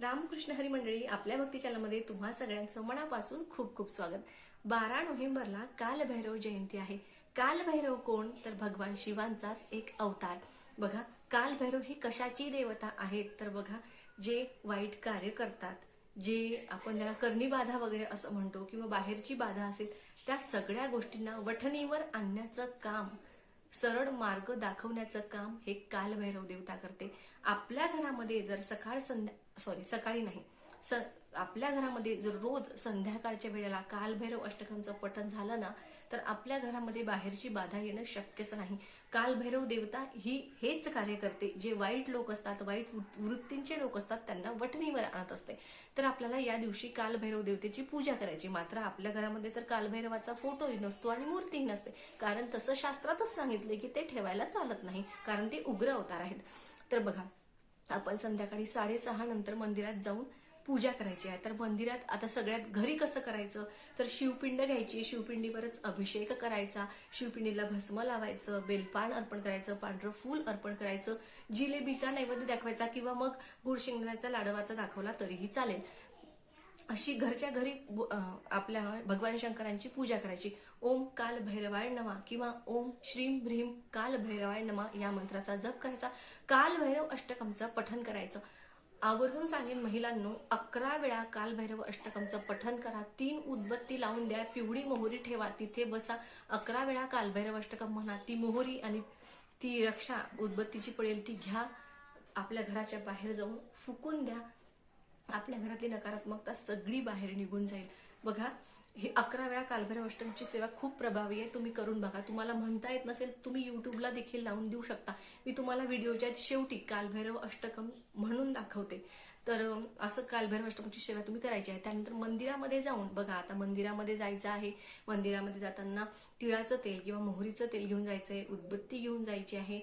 रामकृष्ण हरी मंडळी आपल्या भक्ती चॅनलमध्ये तुम्हा सगळ्यांचं मनापासून खूप खूप स्वागत. बारा नोव्हेंबरला कालभैरव जयंती आहे. कालभैरव कोण? तर भगवान शिवांचाच एक अवतार. बघा कालभैरव ही कशाची देवता आहेत? तर बघा जे वाईट कार्य करतात जे आपण त्याला करणी बाधा वगैरे असं म्हणतो किंवा बाहेरची बाधा असेल त्या सगळ्या गोष्टींना वठणीवर आणण्याचं काम सरळ मार्ग दाखवण्याचं काम हे कालभैरव देवता करते. आपल्या घरामध्ये जर सकाळ संध्या सॉरी सकाळी नाही. स आपल्या घरामध्ये जर रोज संध्याकाळच्या वेळेला कालभैरव अष्टकांचं पठण झालं ना तर आपल्या घरामध्ये बाहेरची बाधा येणं शक्यच नाही. कालभैरव देवता ही हेच कार्य करते. जे वाईट लोक असतात वाईट वृ- वृत्तींचे लोक असतात त्यांना वठणीवर आणत असते. तर आपल्याला या दिवशी कालभैरव देवतेची पूजा करायची. मात्र आपल्या घरामध्ये तर कालभैरवाचा फोटोही नसतो आणि मूर्तीही नसते. कारण तसं शास्त्रातच सांगितले की ते ठेवायला चालत नाही. कारण ते उग्र अवतार आहेत. तर बघा आपण संध्याकाळी साडेसहा नंतर मंदिरात जाऊन पूजा करायची आहे. तर मंदिरात आता सगळ्यात घरी कसं करायचं? तर शिवपिंड घ्यायची. शिवपिंडीवरच अभिषेक करायचा. शिवपिंडीला भस्म लावायचं बेलपान अर्पण करायचं पांढरं फूल अर्पण करायचं जिलेबीचा नैवेद्य दाखवायचा किंवा मग गुळ लाडवाचा दाखवला तरीही चालेल. अशी घरच्या घरी आपल्या भगवान शंकरांची पूजा करायची. ओम काल भैरवाय नमा किंवा ओम श्रीम भ्रीम काल भैरवाय नमा या मंत्राचा जप करायचा. काल भैरव अष्टकमचं पठन करायचं. आवर्जून सांगेन महिलांनो अकरा वेळा काल भैरव अष्टकमचं पठन करा. तीन उदबत्ती लावून द्या पिवळी मोहरी ठेवा तिथे बसा. अकरा वेळा कालभैरव अष्टकम म्हणा ती मोहरी आणि ती रक्षा उदबत्तीची पडेल ती घ्या. आपल्या घराच्या बाहेर जाऊन फुकून द्या. आपल्या घरातली नकारात्मकता सगळी बाहेर निघून जाईल. बघा ही अकरा वेळा कालभैरव अष्टमची सेवा खूप प्रभावी आहे. तुम्ही करून बघा. तुम्हाला म्हणता येत नसेल तुम्ही युट्यूबला देखील लावून देऊ शकता. मी तुम्हाला व्हिडिओच्या शेवटी कालभैरव अष्टकम म्हणून दाखवते. तर असं कालभैरव अष्टकमची सेवा तुम्ही करायची आहे. त्यानंतर मंदिरामध्ये जाऊन बघा आता मंदिरामध्ये जायचं आहे. मंदिरामध्ये जाताना तिळाचं तेल किंवा मोहरीचं तेल घेऊन जायचं आहे उदबत्ती घेऊन जायची आहे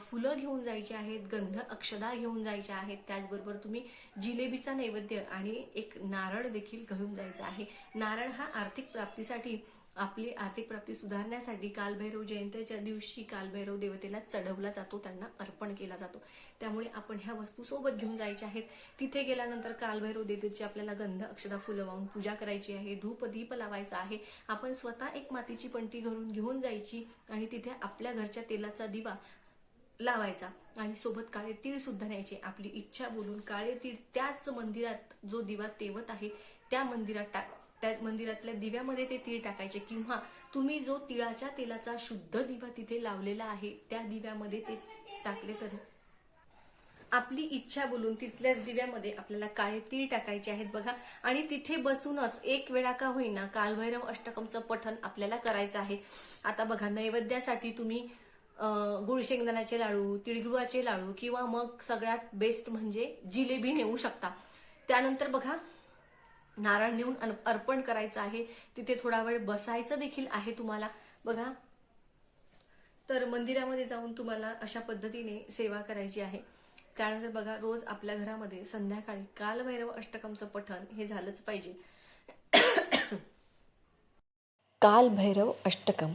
फुलं घेऊन जायची आहेत गंध अक्षदा घेऊन जायच्या आहेत. त्याचबरोबर तुम्ही जिलेबीचा नैवेद्य आणि एक नारळ देखील घेऊन जायचा आहे. नारळ हा आर्थिक प्राप्तीसाठी आपली आर्थिक प्राप्ती सुधारण्यासाठी कालभैरव जयंतीच्या दिवशी कालभैरव देवतेला चढवला जातो त्यांना अर्पण केला जातो. त्यामुळे आपण ह्या वस्तू सोबत घेऊन जायच्या आहेत. तिथे गेल्यानंतर कालभैरव देवीची आपल्याला गंध अक्षदा फुलं वाहून पूजा करायची आहे धूप दीप लावायचा आहे. आपण स्वतः एक मातीची पंटी घरून घेऊन जायची आणि तिथे आपल्या घरच्या तेलाचा दिवा लावायचा आणि सोबत काळे तीळ सुद्धा न्यायचे. आपली इच्छा बोलून काळे तीळ त्याच मंदिरात जो दिवा तेवत आहे त्या मंदिरात टाक त्या मंदिरातल्या दिव्यामध्ये ते तीळ टाकायचे. किंवा तुम्ही जो तिळाच्या तेलाचा शुद्ध दिवा तिथे लावलेला आहे त्या दिव्यामध्ये ते टाकले तरी आपली इच्छा बोलून तिथल्याच दिव्यामध्ये आपल्याला काळे तीळ टाकायचे आहेत बघा. आणि तिथे बसूनच एक वेळा का होईना कालभैरव अष्टकमचं पठण आपल्याला करायचं आहे. आता बघा नैवेद्यासाठी तुम्ही अं, गुळ शेंगदाण्याचे लाडू तिळगुळाचे लाडू किंवा मग सगळ्यात बेस्ट म्हणजे जिलेबी नेऊ शकता. त्यानंतर बघा नारळ नेऊन अर्पण करायचं आहे. तिथे थोडा वेळ बसायचं देखील आहे तुम्हाला. बघा तर मंदिरामध्ये जाऊन तुम्हाला अशा पद्धतीने सेवा करायची आहे. त्यानंतर बघा रोज आपल्या घरामध्ये संध्याकाळी कालभैरव अष्टकमचं पठण हे झालंच पाहिजे. कालभैरव अष्टकम्.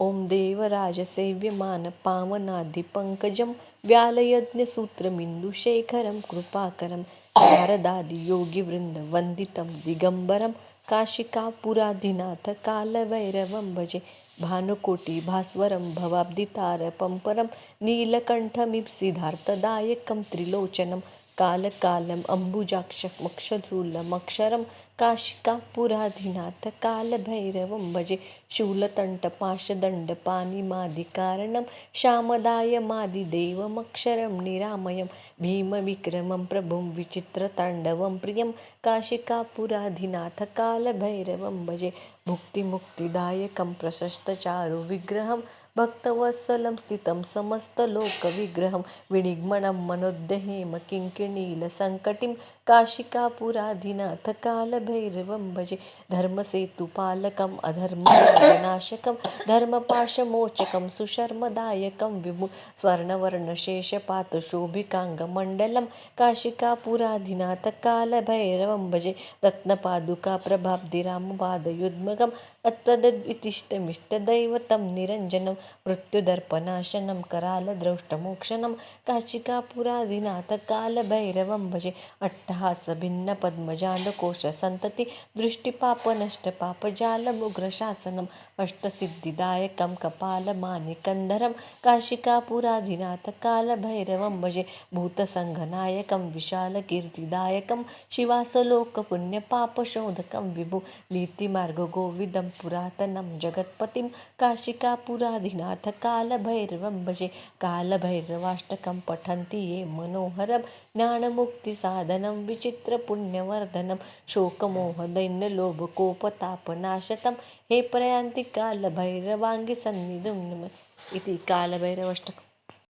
ॐ देवराजसेव्यमान पावनादिपङ्कजं व्यालयज्ञसूत्रमिन्दुशेखरं कृपाकरं दिगंबरम. दिगम्बरं काशिकापुराधिनाथ कालभैरवं भजे. भानुकोटिभास्वरं भवाब्दितारपम्परं नीलकण्ठमीप्सिधार्थदायकं त्रिलोचनं कालकालम् अम्बुजाक्षमक्षशूलमक्षरं काशिकापुराधिनाथ कालभैरवं भजे। शूलतण्टपाशदण्डपानिमादिकारणं श्यामदायमादिदेवमक्षरं निरामयं। भीमविक्रमं प्रभुं विचित्रताण्डवं प्रियं। काशिकापुराधिनाथ कालभैरवं भजे। भुक्तिमुक्तिदायकं प्रशस्तचारुविग्रहं। भक्तवत्सलं स्थितं समस्तलोकविग्रहं विनिग्मणं मनोद्यहेम किङ्किणीलसङ्कटिं काशिकापुराधिनाथ कालभैरवं भजे धर्मसेतुपालकम् अधर्मनाशकं धर्मपाशमोचकं सुशर्मदायकं विभु स्वर्णवर्णशेषपातशोभिकाङ्गमण्डलं काशिकापुराधिनाथ कालभैरवं भजे रत्नपादुकाप्रभाब्धिरामपादयुग्मकम् अत्वदद्वितिष्ठमिष्टदैवतं निरञ्जनं मृत्युदर्पनाशनं करालद्रौष्टमोक्षणं द्रष्टमोक्षनं भजे अट्टहासभिन्नपद्मजालकोशसन्तति दृष्टिपापनष्टपापजालमुग्रशासनम् अष्टसिद्धिदायकं कपालमानिकन्धरं काशिकापुराधिनाथकालभैरवं भजे भूतसङ्घनायकं विशालकीर्तिदायकं शिवासलोकपुण्यपापशोधकं विभु भीतिमार्गगोविदं पुरातनं जगत्पतिं काशिकापुराधि काशिकापुराधिनाथ कालभैरवं भजे कालभैरवाष्टकं पठन्ति ये मनोहरं। ज्ञानमुक्तिसाधनं विचित्रपुण्यवर्धनं शोकमोहदैन्यलोभकोपतापनाशतं। हे प्रयान्ति कालभैरवाङ्गिसन्निधिं नम। इति कालभैरवाष्टकम्